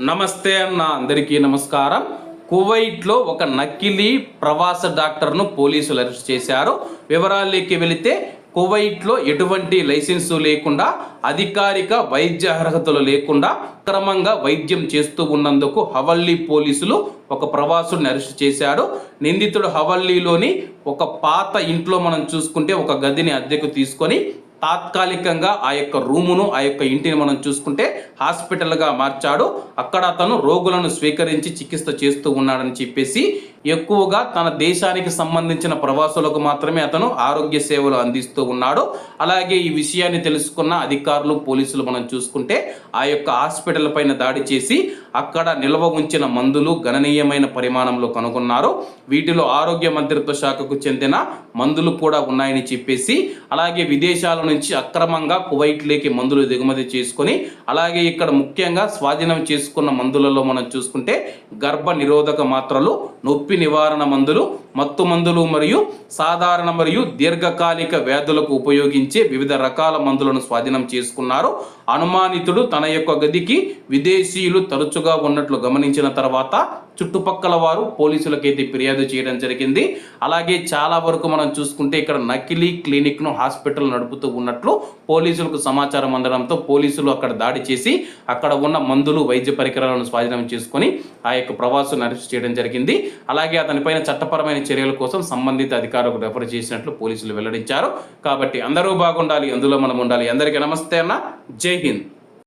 నమస్తే అన్న అందరికీ నమస్కారం. కువైట్లో ఒక నకిలీ ప్రవాస డాక్టర్ను పోలీసులు అరెస్ట్ చేశారు. వివరాల్లోకి వెళితే కువైట్లో ఎటువంటి లైసెన్సు లేకుండా అధికారిక వైద్య అర్హతలు లేకుండా క్రమంగా వైద్యం చేస్తూ ఉన్నందుకు హవల్లీ పోలీసులు ఒక ప్రవాసుడిని అరెస్ట్ చేశాడు నిందితుడు హవల్లీలోని ఒక పాత ఇంట్లో మనం చూసుకుంటే ఒక గదిని అద్దెకు తీసుకొని తాత్కాలికంగా ఆ యొక్క రూమును ఆ యొక్క ఇంటిని మనం చూసుకుంటే హాస్పిటల్గా మార్చాడు. అక్కడ అతను రోగులను స్వీకరించి చికిత్స చేస్తూ ఉన్నాడని చెప్పేసి ఎక్కువగా తన దేశానికి సంబంధించిన ప్రవాసులకు మాత్రమే అతను ఆరోగ్య సేవలు అందిస్తూ ఉన్నాడు. అలాగే ఈ విషయాన్ని తెలుసుకున్న అధికారులు పోలీసులు మనం చూసుకుంటే ఆ యొక్క హాస్పిటల్ పైన దాడి చేసి అక్కడ నిల్వ ఉంచిన మందులు గణనీయమైన పరిమాణంలో కనుగొన్నారు. వీటిలో ఆరోగ్య మంత్రిత్వ శాఖకు చెందిన మందులు కూడా ఉన్నాయని చెప్పేసి అలాగే విదేశాల నుంచి అక్రమంగా కువైట్లోకి మందులు దిగుమతి చేసుకొని అలాగే ఇక్కడ ముఖ్యంగా స్వాధీనం చేసుకున్న మందులలో మనం చూసుకుంటే గర్భ నిరోధక మాత్రలు నొప్పి నివారణ మందులు మత్తు మందులు మరియు సాధారణ మరియు దీర్ఘకాలిక వ్యాధులకు ఉపయోగించే వివిధ రకాల మందులను స్వాధీనం చేసుకున్నారు. అనుమానితుడు తన యొక్క గదికి విదేశీయులు తరచుగా ఉన్నట్లు గమనించిన తర్వాత చుట్టుపక్కల వారు పోలీసులకైతే ఫిర్యాదు చేయడం జరిగింది. అలాగే చాలా వరకు మనం చూసుకుంటే ఇక్కడ నకిలీ క్లినిక్ను హాస్పిటల్ నడుపుతూ ఉన్నట్లు పోలీసులకు సమాచారం అందడంతో పోలీసులు అక్కడ దాడి చేసి అక్కడ ఉన్న మందులు వైద్య పరికరాలను స్వాధీనం చేసుకొని ఆ యొక్క ప్రవాసులను అరెస్ట్ చేయడం జరిగింది. అలాగే అతనిపైన చట్టపరమైన చర్యల కోసం సంబంధిత అధికారులకు రెఫర్ చేసినట్లు పోలీసులు వెల్లడించారు. కాబట్టి అందరూ బాగుండాలి అందులో మనం ఉండాలి. అందరికీ నమస్తే అన్న. జై హింద్.